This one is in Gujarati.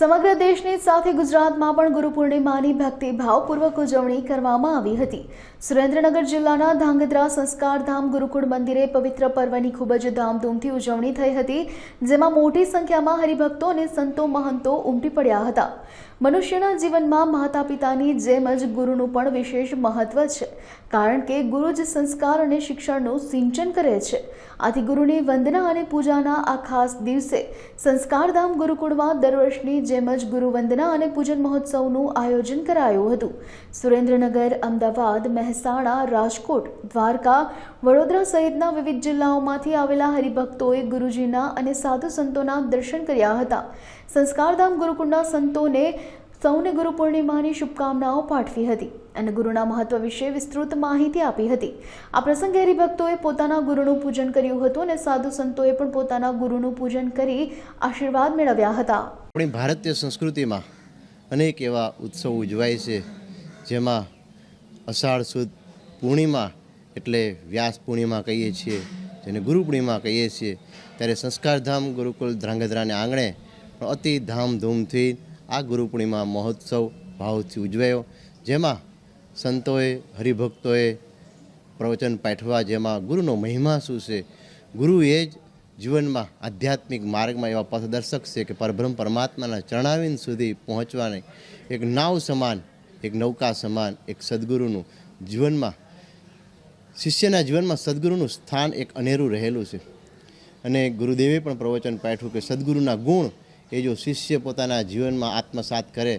સમગ્ર દેશની સાથે ગુજરાતમાં પણ ગુરુ પૂર્ણિમાની ભક્તિભાવપૂર્વક ઉજવણી કરવામાં આવી હતી. સુરેન્દ્રનગર જિલ્લાના ધાંગધ્રા સંસ્કારધામ ગુરુકુળ મંદિરે પવિત્ર પર્વની ખૂબ જ ધામધૂમથી ઉજવણી થઈ હતી, જેમાં મોટી સંખ્યામાં હરિભક્તો અને સંતો મહંતો ઉમટી પડ્યા હતા. મનુષ્યના જીવનમાં માતા પિતાની જેમ જ ગુરુનું પણ વિશેષ મહત્વ છે, કારણ કે ગુરુ જ સંસ્કાર અને શિક્ષણનું સિંચન કરે છે. આથી ગુરુની વંદના અને પૂજાના આ ખાસ દિવસે સંસ્કારધામ ગુરુકુળમાં દર વર્ષની જેમ જ ગુરુ અને પૂજન મહોત્સવનું આયોજન કરાયું હતું. સુરેન્દ્રનગર, અમદાવાદ, મહેસાણા, રાજકોટ, દ્વારકા, વડોદરા સહિતના વિવિધ જિલ્લાઓમાંથી આવેલા હરિભક્તોએ ગુરુજીના અને સાધુ સંતોના દર્શન કર્યા હતા. સંસ્કારધામ ગુરુકુળના સંતોને સૌને ગુરુ પૂર્ણિમાની શુભકામનાઓ પાઠવી હતી અને ગુરુના મહત્વ વિશે વિસ્તૃત માહિતી આપી હતી. આ પ્રસંગે હરિભક્તોએ પોતાના ગુરુનું પૂજન કર્યું હતું અને સાધુ સંતોએ પણ પોતાના ગુરુનું પૂજન કરી આશીર્વાદ મેળવ્યા હતા. આપણી ભારતીય સંસ્કૃતિમાં અનેક એવા ઉત્સવ ઉજવાય છે, જેમાં અષાઢ સુદ પૂર્ણિમા એટલે વ્યાસ પૂર્ણિમા કહીએ છીએ, જેને ગુરુ પૂર્ણિમા કહીએ છીએ, ત્યારે સંસ્કારધામ ગુરુકુલ ધ્રાંગધ્રાને આંગણે અતિ ધામધૂમથી આ ગુરુ પૂર્ણિમા મહોત્સવ ભાવથી ઉજવાયો. જેમાં સંતોએ, હરિભક્તોએ પ્રવચન પાઠવા જેમાં ગુરુનો મહિમા શું છે? ગુરુ એ જ જીવનમાં આધ્યાત્મિક માર્ગમાં એવા પથદર્શક છે કે પરબ્રહ્મ પરમાત્માના ચરણાવિંદ સુધી પહોંચવાની એક નાવ સમાન, એક નૌકા સમાન, એક સદગુરુનું જીવનમાં, શિષ્યના જીવનમાં સદગુરુનું સ્થાન એક અનેરું રહેલું છે. અને ગુરુદેવે પણ પ્રવચન પાઠવ્યું કે સદગુરુના ગુણ એ જો શિષ્ય પોતાના જીવનમાં આત્મસાત કરે